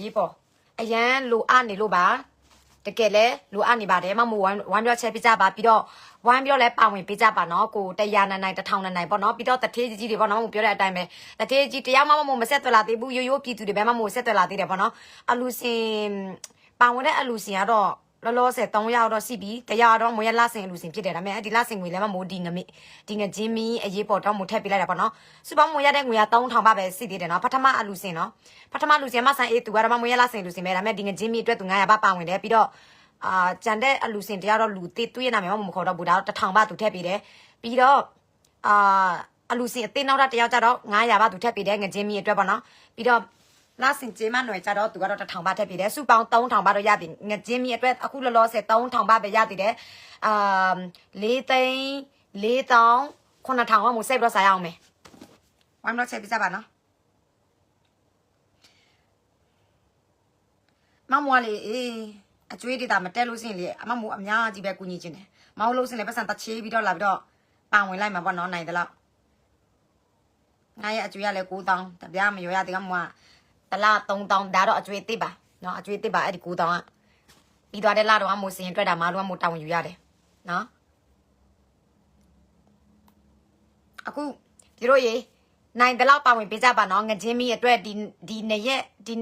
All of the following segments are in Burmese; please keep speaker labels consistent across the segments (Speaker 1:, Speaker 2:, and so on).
Speaker 1: ရေးပေါ်အရန်လိုအပ်နေလို့ပါတကယ်လဲလိုအပ်နေပါတယ်မမို့ဝိုင်းဝိုင်းပြောချက်ပြကြပါပြီးတော့ဝိုင်းပြောလဲပါဝင်ပေးကြပါနော်ကိုတရားနိုင်နိုင်တစ်ထောင်နိုင်နိုင်ပေါ့နော်ပြီးတော့တထေးကြီးကြီးတွေပေါ့နော်မပြောတဲ့အတိုင်းပဲတထေးကြီးတရားမမမို့မဆက်သွယ်လာသေးဘူးရိုးရိုးပြည်သူတွေပဲမမို့ဆက်သွယ်လာသေးတယ်ပေါ့နော်အလူစင်ပါဝင်တဲ့အလူစင်ကတော့ လောလောဆယ်3ရောက်တော့စီပြီတရားတော့မွေးရလဆင်အလူစင်ဖြစ်တယ်ဒါပေမဲ့ဒီလဆင်ငွေလည်းမမို့ဒီငမိဒီငချင်းမီအရေးပေါ်တော့မို့ထည့်ပေးလိုက်တာပေါ့နော်စူပေါင်းမွေးရတဲ့ငွေက3000ပါပဲစီသေးတယ်နော်ပထမအလူစင်နော်ပထမလူစင်မဆန်အေးသူကတော့မမွေးရလဆင်လူစင်ပဲဒါပေမဲ့ဒီငချင်းမီအတွက်သူ900ပါပါဝင်တယ်ပြီးတော့အာကြံတဲ့အလူစင်တရားတော့လူတေးတွေးရနာမယ်မမခေါ်တော့ဘူးဒါတော့တစ်ထောင်ပါသူထည့်ပေးတယ်ပြီးတော့အာအလူစင်အသေးနောက်တာတယောက်ကြတော့900ပါသူထည့်ပေးတယ်ငကြင်းမီအတွက်ပေါ့နော်ပြီးတော့ လာစင်ကျေမຫນွယ်ကြတော့သူကတော့တစ်ထောင်ပါထည့်ပေးတယ်စုပေါင်း3000ပါတော့ရပြီငကြင်းမီအတွက်အခုလောလောဆယ်3000ပါပဲရသေးတယ်အာ၄သိန်း၄တောင်း9000ကမို့စိတ်ပြီးတော့စားရအောင်မယ်ဝမ်းတော့ချက်ပြကြပါနော်မမွားလေးအေးအကျွေးဒေတာမတက်လို့ရှိရင်လေအမမို့အများကြီးပဲကူညီခြင်းတယ်မဟုတ်လို့ရှိရင်လည်းပတ်စံတချေးပြီးတော့လာပြီးတော့ပါဝင်လိုက်မှာပေါ့နော်နိုင်တယ်လို့ငါရဲ့အကျွေးကလည်း9000တပြားမရောရသေးကမွာတ လား3000ဒါတော့အကျွေးတစ်ပါနော်အကျွေးတစ်ပါအဲ့ဒီ9000ကပြီးသွားတဲ့လားတော့အမို့စင်တွေ့တာမလို့အမို့တောင်းယူရတယ်နော်အခုဒီတို့ရေနိုင်တယ်လို့ပါဝင်ပေးကြပါနော်ငချင်းမီအတွက်ဒီဒီနေ့ရက်ဒီ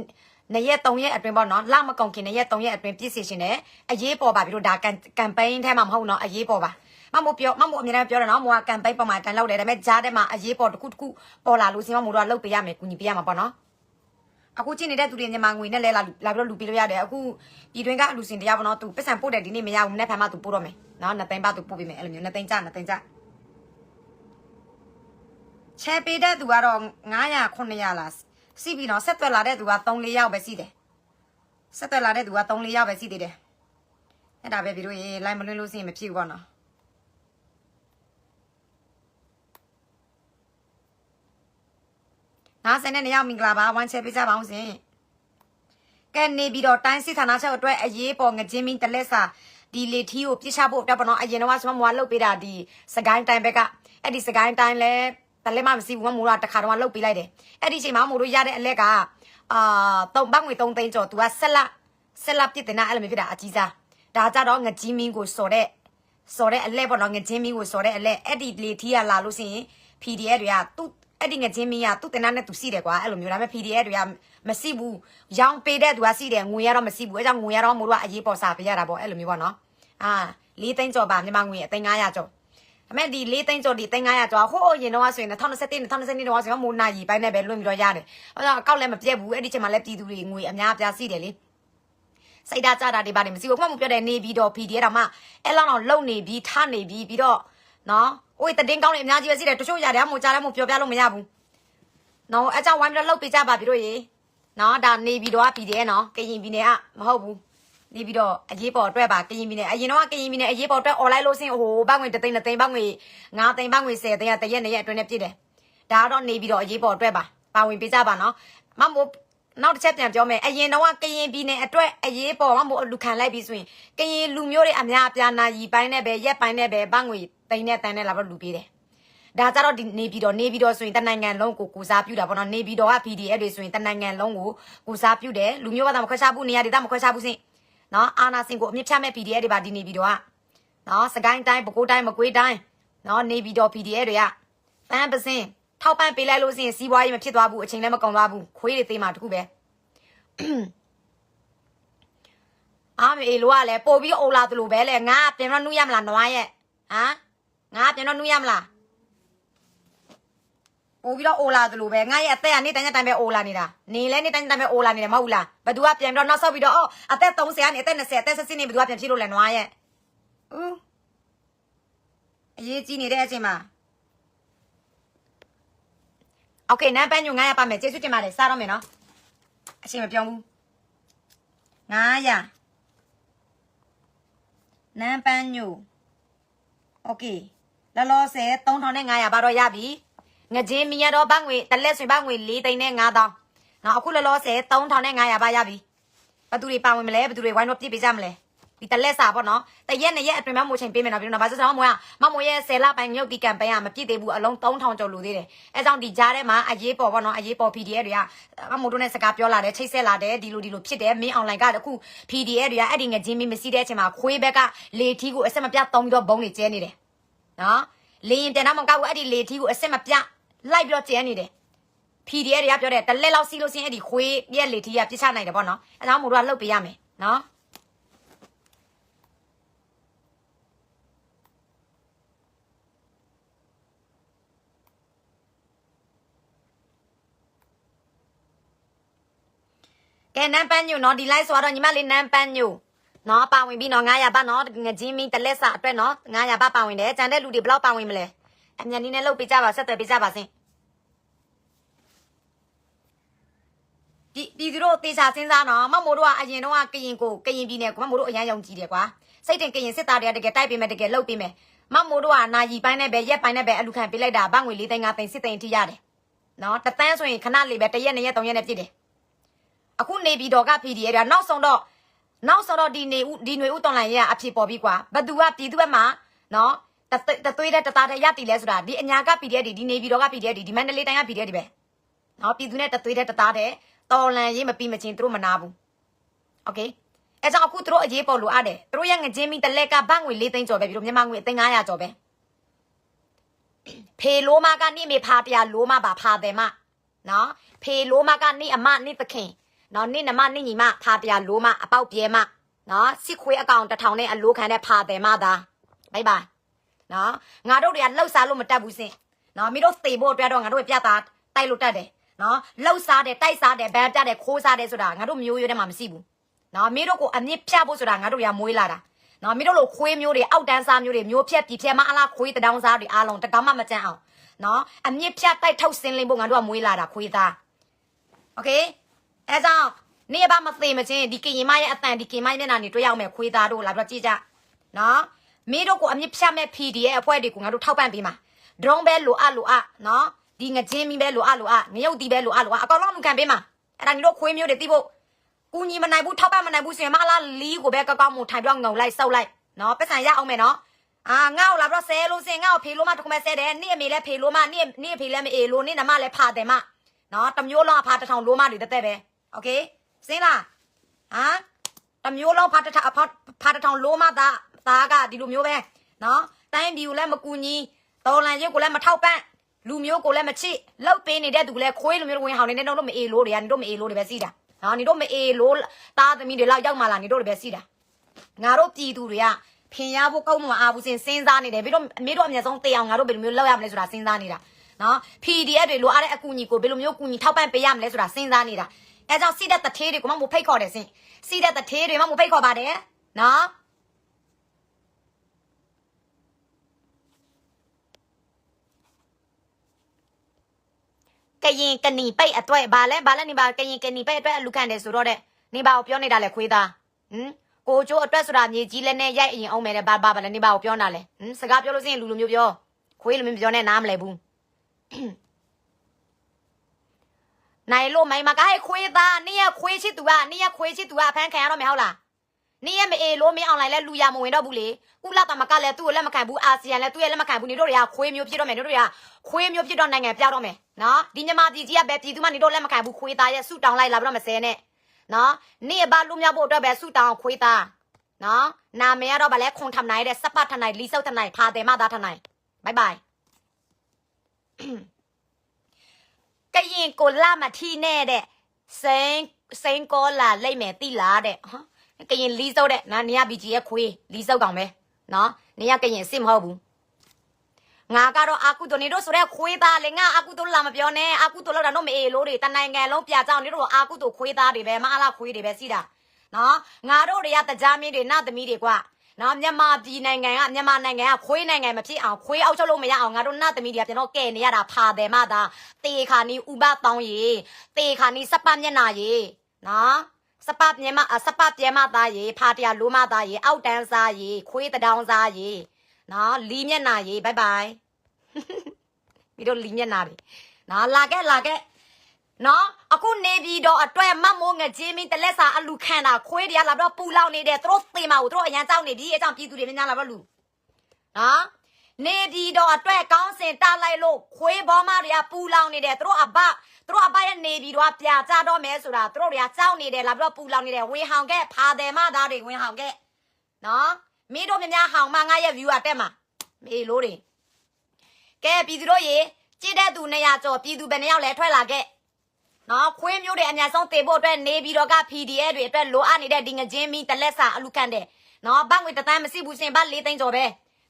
Speaker 1: နှစ်ရက်သုံးရက်အတွင်းပေါ့နော်လမကုန်ခင်နှစ်ရက်သုံးရက်အတွင်းပြည့်စည်ရှင်တယ်အရေးပေါ်ပါပြီးတော့ဒါကမ်ကမ်ပိန်းထဲမှာမဟုတ်နော်အရေးပေါ်ပါမမို့ပြောမမို့အများနဲ့ပြောတယ်နော်မို့ကကမ်ပိန်းပေါ်မှာတန်လောက်တယ်ဒါပေမဲ့ဂျားထဲမှာအရေးပေါ်တစ်ခုတစ်ခုပေါ်လာလို့စင်မမို့တော့လှုပ်ပေးရမယ်ကူညီပေးရမှာပေါ့နော် အခုကြည့်နေတဲ့သူတွေညီမငွေနဲ့လဲလာလာပြီးတော့လူပေးလို့ရတယ်အခုပြည်တွင်းကအလူစင်တရားပေါ့နော်သူပတ်စံပို့တယ်ဒီနေ့မရဘူးမနေ့ဖန်မှသူပို့တော့မယ်နော်နှစ်သိန်းပါသူပို့ပေးမယ်အဲ့လိုမျိုးနှစ်သိန်းကြနှစ်သိန်းကြချဲပေးတဲ့သူကတော့900 900လားစီးပြီးတော့ဆက်သွက်လာတဲ့သူက3 4ယောက်ပဲစီးတယ်ဆက်သွယ်လာတဲ့သူက3 4ယောက်ပဲရှိသေးတယ်အဲ့ဒါပဲပြီးတော့ရေ line မလွှင့်လို့ရှိရင်မဖြစ်ဘူးပေါ့နော် နားစနဲ့နေရောက်မင်္ဂလာပါဝမ်းချဲပေးကြပါအောင်ရှင်ကဲနေပြီးတော့တိုင်းစစ်ဌာနချုပ်အတွက်အရေးပေါ်ငကြင်းမင်းတလက်စာဒီလေထီကိုပြစ်ချဖို့အတွက်ပေါ့နော်အရင်တော့ကျွန်မမွားလုတ်ပေးတာဒီစကိုင်းတိုင်းဘက်ကအဲ့ဒီစကိုင်းတိုင်းလဲတလက်မမရှိဘူးမမိုးတော့တခါတော့လုတ်ပေးလိုက်တယ်အဲ့ဒီချိန်မှာမိုးတို့ရတဲ့အလက်ကအာတုံဘတ်ငွေ3သိန်းကျော်သူကဆက်လက်ဆက်လက်ပြစ်တင်တာအဲ့လိုမျိုးဖြစ်တာအကြီးစားဒါကြတော့ငကြီးမင်းကိုစော်တဲ့စော်တဲ့အလက်ပေါ့နော်ငချင်းမင်းကိုစော်တဲ့အလက်အဲ့ဒီလေထီကလာလို့ရှိရင် PDF တွေကသူ့ အဲ့ဒီငချင်းမင်းကသူ့တင်တာနဲ့သူစီတယ်ကွာအဲ့လိုမျိုးဒါပေမဲ့ PDF တွေကမရှိဘူးရောင်းပေးတဲ့သူကစီတယ်ငွေရတော့မရှိဘူးအဲကြောင့်ငွေရတော့မို့လို့ကအရေးပေါ်စာပေးရတာပေါ့အဲ့လိုမျိုးပေါ့နော်အာ၄သိန်းကျော်ပါမြန်မာငွေအသိန်း900ကျော်ဒါပေမဲ့ဒီ၄သိန်းကျော်ဒီသိန်း900ကျော်ဟိုးရင်တော့ဆိုရင်2021 2022တော့ဆိုရင်မိုးနာရီပိုင်းနဲ့ပဲလွှင့်ပြီးတော့ရတယ်အဲကြောင့်အကောက်လည်းမပြတ်ဘူးအဲ့ဒီချိန်မှာလည်းပြည်သူတွေငွေအများအပြားစီတယ်လေစိတ်ဓာတ်ကြတာတွေပါတယ်မရှိဘူးခုမှမပြောတဲ့နေပြီးတော့ PDF တော့မှအဲ့လောက်တော့လုံနေပြီးထနေပြီးပြီးတော့နော်။ အိုးတတင်းကောင်းနေအများကြီးပဲရှိတယ်တချို့ຢာတယ်အမို့ကြားတယ်မို့ပြောပြလို့မရဘူး။နော်အဲကြောင့်ဝိုင်းပြီးတော့လှုပ်ပေးကြပါပြီတို့ရေ။နော်ဒါနေပြီးတော့ PDF နော်ကရင်ပြည်နယ်ကမဟုတ်ဘူး။နေပြီးတော့အရေးပေါ်အတွက်ပါကရင်ပြည်နယ်အရင်တော့ကရင်ပြည်နယ်အရေးပေါ်အတွက် online လို့စင်ဟိုဘတ်ငွေ3သိန်း3သိန်းဘတ်ငွေ9သိန်းဘတ်ငွေ10သိန်းကတရက်နှစ်ရက်အတွင်းနဲ့ပြည့်တယ်။ဒါကတော့နေပြီးတော့အရေးပေါ်အတွက်ပါပါဝင်ပေးကြပါနော်။မမို့ နောက်တစ်ချက်ပြန်ပြောမယ်အရင်တော့ကရင်ပြည်နယ်အတွက်အရေးပေါ်မမို့လူခံလိုက်ပြီးဆိုရင်ကရင်လူမျိုးတွေအများအပြားနာရီပိုင်းနဲ့ပဲရက်ပိုင်းနဲ့ပဲဘတ်ငွေသိန်းနဲ့တန်းနဲ့လာတော့လူပေးတယ်ဒါကြတော့ဒီနေပြီးတော့နေပြီးတော့ဆိုရင်တနိုင်ငံလုံးကိုကိုစားပြုတာပေါ့နော်နေပြီးတော့က PDF တွေဆိုရင်တနိုင်ငံလုံးကိုကိုစားပြုတယ်လူမျိုးဘာသာမခွဲခြားဘူးနေရာဒေသမခွဲခြားဘူးစင်နော်အာနာစင်ကိုအမြင့်ဖြတ်မဲ့ PDF တွေပါဒီနေပြီးတော့ကနော်စကိုင်းတိုင်းပဲခူးတိုင်းမကွေးတိုင်းနော်နေပြီးတော့ PDF တွေကပန်းပစင် ထောက်ပံ့ပေးလိုက်လို့စင်စီးပွားရေးမဖြစ်သွားဘူးအချိန်လည်းမကုန်သွားဘူးခွေးတွေသေးမှတခုပဲအားမေလိုကလည်းပို့ပြီးအိုလာသလိုပဲလေငါပြန်တော့နူးရမလားနွားရဲ့ဟမ်ငါပြန်တော့နူးရမလားပို့ပြီးတော့အိုလာသလိုပဲငါရဲ့အသက်ကနေ့တိုင်းတိုင်းပဲအိုလာနေတာနေလဲနေ့တိုင်းတိုင်းပဲအိုလာနေတယ်မဟုတ်လားဘသူကပြန်ပြီးတော့နောက်ဆောက်ပြီးတော့အော်အသက်30ကနေအသက်20အသက်16နေဘသူကပြန်ဖြစ်လို့လဲနွားရဲ့ဦးအရေးကြီးနေတဲ့အချိန်မှာ โอเคနန်းပန်းညို900ပါမယ်ကျေးဇူးတင်ပါတယ်စားတော့မယ်နော်အချိန်မပြောင်းဘူး900နန်းပန်းညို โอเคလောလောဆယ်3500ဘာတော့ရပြီငကြင်းမီရတော့ဘတ်ငွေတစ်လက်ဆိုဘတ်ငွေ4သိန်းနဲ့9000နော်အခုလောလောဆယ်3500ဘာရပြီဘသူတွေပါဝင်မလဲဘသူတွေဝိုင်းတော့ပြစ်ပေးကြမလဲ ဒီဒီတလက်စာပေါ့နော်တရက်နဲ့ရက်အတွင်းမှာမို့ချိန်ပေးမယ်နော်ပြီးတော့ဘာစစမမွေးမမွေးရဲ့10လပိုင်းမြုပ်ဒီကမ်ပိန်းကမပြည့်သေးဘူးအလုံး3000ကျော်လိုသေးတယ်အဲကြောင့်ဒီကြားထဲမှာအရေးပေါ်ပေါ့နော်အရေးပေါ် PDF တွေကမမို့တို့နဲ့စကားပြောလာတယ်ချိတ်ဆက်လာတယ်ဒီလိုဒီလိုဖြစ်တယ်မင်း online ကတခု PDF တွေကအဲ့ဒီငချင်းမင်းမရှိတဲ့အချိန်မှာခွေးဘက်ကလေထီးကိုအဆက်မပြတ်တုံးပြီးတော့ဘုံတွေကျဲနေတယ်နော်လေရင်ပြန်တော့မကောက်ဘူးအဲ့ဒီလေထီးကိုအဆက်မပြတ်လိုက်ပြီးတော့ကျဲနေတယ် PDF တွေကပြောတယ်တလက်လောက်စီးလို့စင်းအဲ့ဒီခွေးရဲ့လေထီးကပြစ်ချနိုင်တယ်ပေါ့နော်အဲဒါမှမဟုတ်တော့လှုပ်ပေးရမယ်နော် ကဲနန်းပန်းညိုနော်ဒီ live ဆိုတော့ညီမလေးနန်းပန်းညိုနော်ပါဝင်ပြီနော်900ပါနော်ငချင်းမင်းတလက်စာအတွက်နော်900ပါပါဝင်တယ်ကြံတဲ့လူတွေဘယ်လောက်ပါဝင်မလဲအမြန်နည်းနဲ့လှုပ်ပေးကြပါဆက်သွယ်ပေးကြပါစင်းဒီဒီသူတို့တေချာစဉ်းစားနော်မမိုးတို့ကအရင်တော့ကရင်ကိုကရင်ပြည်နယ်ကိုမမိုးတို့အရန်ယုံကြည်တယ်ကွာစိတ်တင်ကရင်စစ်သားတွေကတကယ်တိုက်ပေးမယ်တကယ်လှုပ်ပေးမယ်မမိုးတို့ကနာယီပိုင်းနဲ့ပဲရက်ပိုင်းနဲ့ပဲအလူခံပေးလိုက်တာဘငွေ၄သိန်း၅သိန်းစစ်သိန်းထိရတယ်နော်တသန်းဆိုရင်ခဏလေးပဲတရက်နှစ်ရက်သုံးရက်နဲ့ပြည့်တယ် အခုနေပြီးတော့က PDF ကနောက်ဆုံးတော့နောက်ဆုံးတော့ဒီနေဦးဒီຫນွေဦးတော်လိုင်းရဲ့အဖြစ်ပေါ်ပြီကွာဘသူကပြည်သူဘက်မှာနော်တသွေးတသွေးတဲ့တသားတဲ့ရတီလဲဆိုတာဒီအညာက PDF ဒီဒီနေပြီးတော့က PDF ဒီမန္တလေးတိုင်းက PDF ဒီပဲ နော်ပြည်သူနဲ့တသွေးတဲ့တသားတဲ့တော်လန်ရေးမပြီးမချင်းသူတို့မနာဘူးโอเคအဲကြောင့်အခုသူတို့အရေးပေါ်လိုအပ်တယ်သူတို့ရဲ့ငကြင်းမီတလက်ကဘတ်ငွေ၄သိန်းကျော်ပဲပြီးတော့မြန်မာငွေအသိန်း900ကျော်ပဲဖေလိုမကနိမေဖာတရားလိုမပါဖာတယ်မနော်ဖေလိုမကနိအမနိသခင် နော်နိနမနိညီမဖာတရားလိုမအပေါက်ပြဲမနော်စစ်ခွေးအကောင်တစ်ထောင်နဲ့အလိုခံတဲ့ဖာတယ်မသာဘိုင်ဘိုင်နော်ငါတို့တွေကလှုပ်ရှားလို့မတက်ဘူးစင်နော်မင်းတို့သေဖို့အတွက်တော့ငါတို့ပြတာတိုက်လို့တက်တယ် နော်လှုပ်စားတယ်တိုက်စားတယ်ဗန်တက်တယ်ခိုးစားတယ်ဆိုတာငါတို့မျိုးရွေးထဲမှာမရှိဘူးနော်မင်းတို့ကိုအမြင့်ဖြတ်ဖို့ဆိုတာငါတို့ရမွေးလာတာနော်မင်းတို့လိုခွေးမျိုးတွေအောက်တန်းစားမျိုးတွေမျိုးဖြက်ပြဖြက်မအလားခွေးတဒေါင်းစားတွေအားလုံးတကမှမကြမ်းအောင်နော်အမြင့်ဖြတ်တိုက်ထုတ်စင်းလင်းဖို့ငါတို့ကမွေးလာတာခွေးသားโอเค အဲကြောင့်နေဘာမသေးမချင်းဒီကရင်မရဲ့အတန်ဒီကရင်မရဲ့နာနေတွေ့ရအောင်မယ်ခွေးသားတို့လာပြီးတော့ကြည့်ကြနော်မင်းတို့ကိုအမြင့်ဖြတ်မဲ့ PD ရဲ့အဖွဲ့တွေကိုငါတို့ထောက်ပံ့ပေးမှာ drone ပဲလိုအပ်လိုအပ်နော်ဒီငချင်းမီပဲလိုအပ်လိုအပ်ငရုတ်တီပဲလိုအပ်လိုအပ်အကောင်လုံးလူခံပေးမှာအဲ့ဒါညီတို့ခွေးမျိုးတွေတိဖို့ကူညီမနိုင်ဘူးထောက်ပံ့မနိုင်ဘူးဆိုရင်မအလားလီးကိုပဲကောက်ကောက်မှုထိုင်ပြီးတော့ငုံလိုက်စောက်လိုက်နော်ပတ်စံရအောင်မယ်နော်အာငါ့ကိုလာပြီးတော့ဆဲလို့စင်ငါ့ကိုဖေလို့မတခုမဲ့ဆဲတယ်နေ့အမေလည်းဖေလို့မနေ့နေ့အဖေလည်းမအေလို့နေ့နမလည်းဖာတယ်မနော်တမျိုးလုံးအဖာတစ်ထောင်လို့မတွေတက်တက်ပဲ โอเคစင်းလားဟမ်တမျိုးလုံးဖာတစ်ထောင်အဖာဖာတစ်ထောင်လို့မသားသားကဒီလိုမျိုးပဲနော်တိုင်းဒီကိုလည်းမကူညီတော်လန်ရုပ်ကိုလည်းမထောက်ပံ့ လူမျိုးကိုလည်းမချစ်လောက်ပေးနေတဲ့သူကလည်းခွေးလူမျိုးဝင်ဟောင်းနေနေတော့မအေလို့တွေကနေတော့မအေလို့တွေပဲစီးတာနော်နေတော့မအေလို့သားသမီးတွေလောက်ရောက်မှလာနေတော့တွေပဲစီးတာငါတို့ပြည်သူတွေကဖင်ရဖို့ကောက်မှမအားဘူးစဉ်စဉ်းစားနေတယ်ပြီးတော့အမေတို့အမြဲဆုံးတေးအောင်ငါတို့ဘယ်လိုမျိုးလောက်ရမလဲဆိုတာစဉ်းစားနေတာနော် PDF တွေလိုအားတဲ့အကူအညီကိုဘယ်လိုမျိုးကူညီထောက်ပံ့ပေးရမလဲဆိုတာစဉ်းစားနေတာ အဲကြောင့်စီးတဲ့တထေးတွေကိုမှမဖိတ်ခေါ်တယ်စင်စီးတဲ့တထေးတွေမှမဖိတ်ခေါ်ပါတယ်နော်ကရင်ကနီပိတ်အတွက်ဘာလဲဘာလဲနေပါကရင်ကနီပိတ်အတွက်လူခံတယ်ဆိုတော့တဲ့နေပါကိုပြောနေတာလေခွေးသားဟမ်ကိုကျိုးအတွက်ဆိုတာမြေကြီးလည်းနဲ့ရိုက်အရင်အောင်မယ်လေဘာဘာဘာလဲနေပါကိုပြောတာလေဟမ်စကားပြောလို့စရင်လူလူမျိုးပြောခွေးလူမျိုးပြောနေနားမလဲဘူး နိုင်လို့မိုင်မကဟဲ့ခွေးသားနေရခွေးချစ်သူကနေရခွေးချစ်သူကအဖမ်းခံရတော့မယ်ဟုတ်လားနေရမအေလို့မင်းအောင်လိုက်လဲလူရမဝင်တော့ဘူးလေကုလသမကလည်းသူ့ကိုလက်မခံဘူးအာဆီယံလည်းသူ့ရဲ့လက်မခံဘူးနေတို့တွေကခွေးမျိုးဖြစ်တော့မယ်တို့တွေကခွေးမျိုးဖြစ်တော့နိုင်ငံပြောက်တော့မယ်နော်ဒီမြန်မာပြည်ကြီးကပဲပြည်သူမနေတို့လက်မခံဘူးခွေးသားရဲ့ဆူတောင်းလိုက်လာပြီးတော့မစဲနဲ့နော်နေဘာလူမြောက်ဖို့အတွက်ပဲဆူတောင်းခွေးသားနော်နာမည်ကတော့ဗလဲခွန်ထမ်နိုင်တဲ့စပတ်ထနိုင်လီဆုပ်ထနိုင်ဖာတယ်မသားထနိုင်ဘိုင်ဘိုင် ကရင်ကိုလာမထီနဲ့တဲ့စိန်စိန်ကောလာလိမ့်မယ်တိလားတဲ့ဟမ်ကရင်လီဆုပ်တဲ့နာနေရဘီဂျီရဲ့ခွေးလီဆုပ်ကောင်ပဲနော်နေရကရင်စစ်မဟုတ်ဘူးငါကတော့အာကုတို့နေတို့ဆိုတဲ့ခွေးသားလေငါအာကုတို့လာမပြောနဲ့အာကုတို့လောက်တာတော့မအေလို့တွေတနိုင်ငံလုံးပြကြောင်နေတို့အာကုတို့ခွေးသားတွေပဲမအားလားခွေးတွေပဲစီးတာနော်ငါတို့တွေကတကြားမင်းတွေနသမီးတွေကွာ နော်မြန်မာပြည်နိုင်ငံကမြန်မာနိုင်ငံကခွေးနိုင်ငံမဖြစ်အောင်ခွေးအောက်ချုပ်လို့မရအောင်ငါတို့နသမီးတွေကကျွန်တော်ကဲနေရတာဖာတယ်မသာတေခါနီဥပတောင်းရေတေခါနီစပတ်မျက်နာရေနော်စပပြဲမစပပြဲမသားရေဖာတရလိုမသားရေအောက်တန်းစားရေခွေးတဒေါင်းစားရေနော်လီမျက်နာရေဘိုင်ဘိုင်ပြီးတော့လီမျက်နာတွေနော်လာခဲ့လာခဲ့ နော်အခုနေပြီးတော့အတွက်မတ်မိုးငကြင်းမင်းတလက်စာအလူခံတာခွေးတရားလာပြီးတော့ပူလောင်နေတယ်သူတို့သေမှာကိုသူတို့အရန်ကြောက်နေပြီအကြောင်းပြည်သူတွေများများလာပြီးတော့လူနော်နေပြီးတော့အတွက်ကောင်းစင်တားလိုက်လို့ခွေးဘောမတွေကပူလောင်နေတယ်သူတို့အဘသူတို့အဘရဲ့နေပြီးတော့ပြာကြတော့မယ်ဆိုတာသူတို့တွေကကြောက်နေတယ်လာပြီးတော့ပူလောင်နေတယ်ဝင်ဟောင်ခဲ့ဖာတယ်မသားတွေဝင်ဟောင်ခဲ့နော်မင်းတို့များများဟောင်မငါရဲ့ view ကတက်မှာမေလို့တွေကဲပြည်သူတို့ရေကြည့်တဲ့သူ200ကျော်ပြည်သူဘယ်နှယောက်လဲထွက်လာခဲ့ နော်ခွေးမျိုးတွေအများဆုံးတေဖို့အတွက်နေပြီးတော့က PDF တွေအတွက်လိုအပ်နေတဲ့ဒီငကြင်းမီတလက်စာအလူခံတဲ့နော်ဘတ်ငွေတစ်သန်းမရှိဘူးရှင်ဘတ်၄သိန်းကျော်ပဲ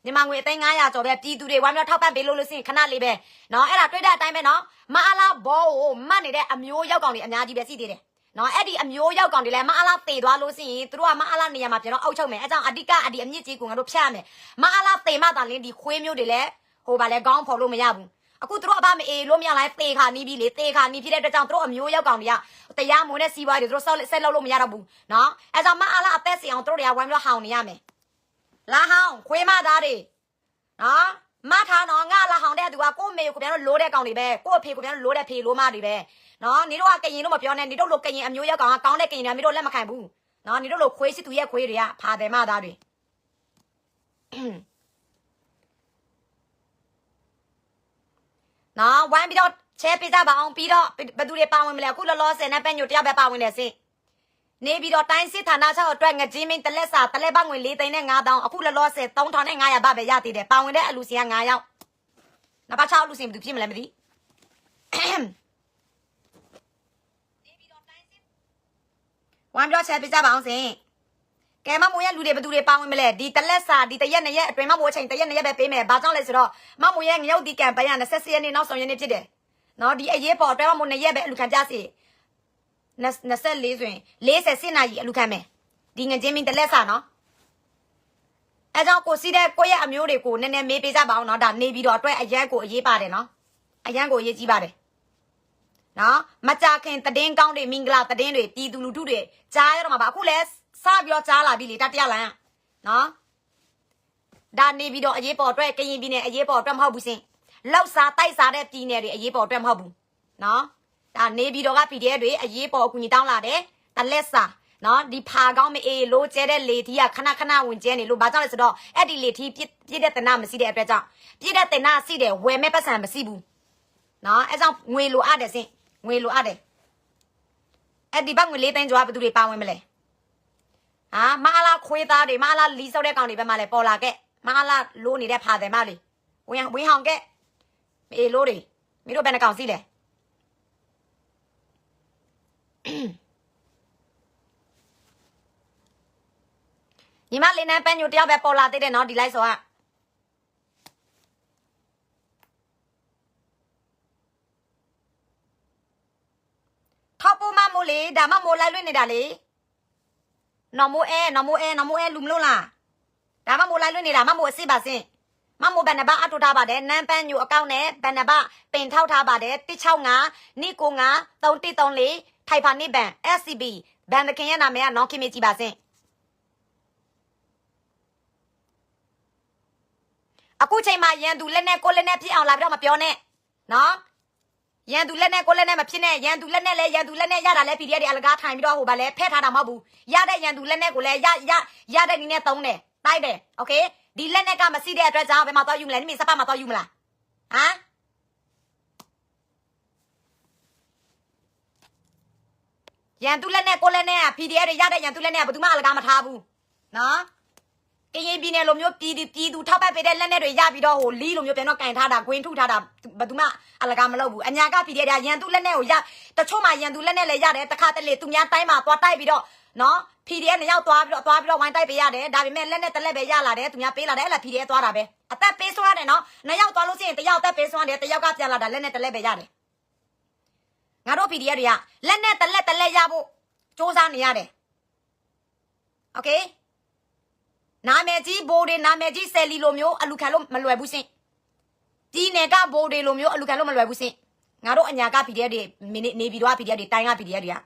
Speaker 1: မြန်မာငွေအသိန်း900ကျော်ပဲပြည်သူတွေဝိုင်းပြီးတော့ထောက်ပံ့ပေးလို့လို့ရှိရင်ခဏလေးပဲနော်အဲ့ဒါတွေ့တဲ့အတိုင်းပဲနော်မအားလားဘောကိုမတ်နေတဲ့အမျိုးရောက်ကောင်တွေအများကြီးပဲရှိသေးတယ်နော်အဲ့ဒီအမျိုးရောက်ကောင်တွေလည်းမအားလားတေသွားလို့ရှိရင်သူတို့ကမအားလားနေရာမှာပြန်တော့အောက်ချုပ်မယ်အဲကြောင့်အဓိကအဒီအမြင့်ကြီးကိုငါတို့ဖျက်ရမယ်မအားလားတေမတာလင်းဒီခွေးမျိုးတွေလည်းဟိုဗာလဲခေါင်းဖော်လို့မရဘူး အခုသူတို့အဘမအေးလို့မရလိုက်သေခါနီးပြီလေသေခါနီးဖြစ်တဲ့အတွက်ကြောင့်သူတို့အမျိုးရောက်ကောင်တွေကတရားမဝင်တဲ့စီးပွားတွေသူတို့ဆက်ဆက်လုပ်လို့မရတော့ဘူးနော်အဲကြောင့်မအားလားအသက်စီအောင်သူတို့တွေကဝိုင်းပြီးတော့ဟောင်နေရမယ်လာဟောင်ခွေးမသားတွေနော်မထားတော့ငါလာဟောင်တဲ့သူကကို့မေကိုပြန်လို့လိုးတဲ့ကောင်တွေပဲကို့အဖေကိုပြန်လို့လိုးတဲ့ဖေလိုးမတွေပဲနော်နေတို့ကကရင်လို့မပြောနဲ့နေတို့လိုကရင်အမျိုးရောက်ကောင်ကကောင်းတဲ့ကရင်တွေမင်းတို့လက်မခံဘူးနော်နေတို့လိုခွေးစစ်သူရဲ့ခွေးတွေကဖာတယ်မသားတွေ နော်ဝိုင်းပြီးတော့ချဲပေးကြပါအောင်ပြီးတော့ဘယ်သူတွေပါဝင်မလဲအခုလောလောဆယ်နဲ့ပဲညိုတယောက်ပဲပါဝင်တယ်စိနေပြီးတော့တိုင်းစစ်ဌာနချုပ်အတွက်ငကြင်းမင်းတလက်စာတလက်ပငွေ၄သိန်းနဲ့9000အခုလောလောဆယ်3500ဘပဲရသေးတယ်ပါဝင်တဲ့အလူစင်က9ယောက်နောက်ပါ6လူစင်ဘယ်သူဖြစ်မလဲမသိဝိုင်းပြီးတော့ချဲပေးကြပါအောင်စိ ကဲမမိုးရဲ့လူတွေဘယ်သူတွေပါဝင်မလဲဒီတလက်စာဒီတရက်နှစ်ရက်အတွင်းမမိုးအချိန်တရက်နှစ်ရက်ပဲပေးမယ်ဘာကြောင့်လဲဆိုတော့မမိုးရဲ့ငရုတ်ဒီကံပန်းရ20ရက်နေ့နောက်ဆုံးရက်နေ့ဖြစ်တယ်နော်ဒီအရေးပေါ်အတွင်းမမိုးနှစ်ရက်ပဲအလူခံကြစီ24ဆိုရင်40စစ်နာကြီးအလူခံမယ်ဒီငကြင်းမင်းတလက်စာနော်အဲကြောင့်ကိုစီးတဲ့ကိုယ့်ရဲ့အမျိုးတွေကိုနည်းနည်းမေးပေးကြပါအောင်နော်ဒါနေပြီးတော့အတွက်အရက်ကိုအရေးပါတယ်နော်အရန်ကိုအရေးကြီးပါတယ်နော်မကြခင်တည်င်းကောင်းတွေမင်္ဂလာတည်င်းတွေပြည်သူလူထုတွေကြားရတော့မှာပါအခုလဲ စပြီးတော့ကြားလာပြီလေတတိယလမ်းနော်ဒါနေပြီးတော့အရေးပေါ်အတွက်ကရင်ပြည်နယ်အရေးပေါ်အတွက်မဟုတ်ဘူးစင်လောက်စားတိုက်စားတဲ့ပြည်နယ်တွေအရေးပေါ်အတွက်မဟုတ်ဘူးနော်ဒါနေပြီးတော့က PDF တွေအရေးပေါ်အကူအညီတောင်းလာတယ်တလက်စာနော်ဒီဖာကောင်းမအေးလို့ကျဲတဲ့လေထီးကခဏခဏဝင်ကျဲနေလို့ဘာကြောင့်လဲဆိုတော့အဲ့ဒီလေထီးပြည့်ပြည့်တဲ့တနာမရှိတဲ့အတွက်ကြောင့်ပြည့်တဲ့တနာရှိတယ်ဝယ်မဲ့ပတ်စံမရှိဘူးနော်အဲ့ကြောင့်ငွေလိုအပ်တယ်စင်ငွေလိုအပ်တယ်အဲ့ဒီဘက်ငွေလေးသိန်းကျော်ကဘယ်သူတွေပါဝင်မလဲ ဟာမအားလားခွေးသားတွေမအားလားလီဆောက်တဲ့ကောင်တွေပဲမလဲပေါ်လာခဲ့မအားလားလိုးနေတဲ့ဖာတယ်မလေးဝင်ဝင်ဟောင်ခဲ့အေးလိုးတွေမင်းတို့ဘယ်နှကောင်စီးလဲညီမလေးနဲ့ပန်းညိုတယောက်ပဲပေါ်လာသေးတယ်နော်ဒီလိုက်ဆိုကထောက်ဖို့မမိုးလေဒါမှမိုးလိုက်လွင့်နေတာလေ နော်မိုးအဲနော်မိုးအဲနော်မိုးအဲလူမလို့လားဒါမှမိုးလိုက်လွင့်နေတာမမိုးအစ်ပါစင်မမိုးဘယ်နှပါအတူထားပါတယ်နန်းပန်းညိုအကောင့်နဲ့ဘယ်နှပါပင်ထောက်ထားပါတယ်165နိကို9 3134ထိုက်ဖာနိဘန် SCB ဘန်သခင်ရဲ့နာမည်ကနော်ခင်မေကြည့်ပါစင်အခုချိန်မှာရန်သူလက်နဲ့ကိုလက်နဲ့ဖြစ်အောင်လာပြီးတော့မပြောနဲ့နော် ရန်သူလက်နဲ့ကိုလက်နဲ့မဖြစ်နဲ့ရန်သူလက်နဲ့လဲရန်သူလက်နဲ့ရတာလဲ PDF တွေအလကားထိုင်ပြီးတော့ဟိုဗာလဲဖဲထားတာမဟုတ်ဘူးရတဲ့ရန်သူလက်နဲ့ကိုလဲရရရတဲ့နည်းနဲ့သုံးတယ်တိုက်တယ်โอเคဒီလက်နဲ့ကမရှိတဲ့အတွက်ကြောင့်ဘယ်မှာတော့ယူမလဲနိမိစပတ်မှာတော့ယူမလားဟမ်ရန်သူလက်နဲ့ကိုလက်နဲ့က PDF တွေရတဲ့ရန်သူလက်နဲ့ကဘယ်သူမှအလကားမထားဘူးနော် ကရင်ပြည်နယ်လိုမျိုးပြည်သူပြည်သူထောက်ပံ့ပေးတဲ့လက်နက်တွေရပြီးတော့ဟိုလီလိုမျိုးပြန်တော့ကင်ထားတာဂွင်ထုထားတာဘယ်သူမှအလကားမလုပ်ဘူးအညာကပြည်တဲ့ရန်သူလက်နက်ကိုရတချို့မှရန်သူလက်နက်လည်းရတယ်တခါတလေသူများတိုင်းမှာသွားတိုက်ပြီးတော့နော် PDF နဲ့ရောက်သွားပြီးတော့သွားပြီးတော့ဝိုင်းတိုက်ပေးရတယ်ဒါပေမဲ့လက်နဲ့တလက်ပဲရလာတယ်သူများပေးလာတယ်အဲ့လား PDF သွားတာပဲအသက်ပေးဆွမ်းရတယ်နော်နှစ်ယောက်သွားလို့ရှိရင်တစ်ယောက်အသက်ပေးဆွမ်းရတယ်တစ်ယောက်ကပြန်လာတာလက်နဲ့တလက်ပဲရတယ်ငါတို့ PDF တွေကလက်နဲ့တလက်တလက်ရဖို့စ조사နေရတယ် okay နာမည်ကြီးဘိုးတွေနာမည်ကြီးဆယ်လီလိုမျိုးအလူခံလို့မလွယ်ဘူးစင်ဒီနယ်ကဘိုးတွေလိုမျိုးအလူခံလို့မလွယ်ဘူးစင်ငါတို့အညာက PDF တွေမိနစ်နေပြီးတော့ PDF တွေတိုင်းက PDF တွေက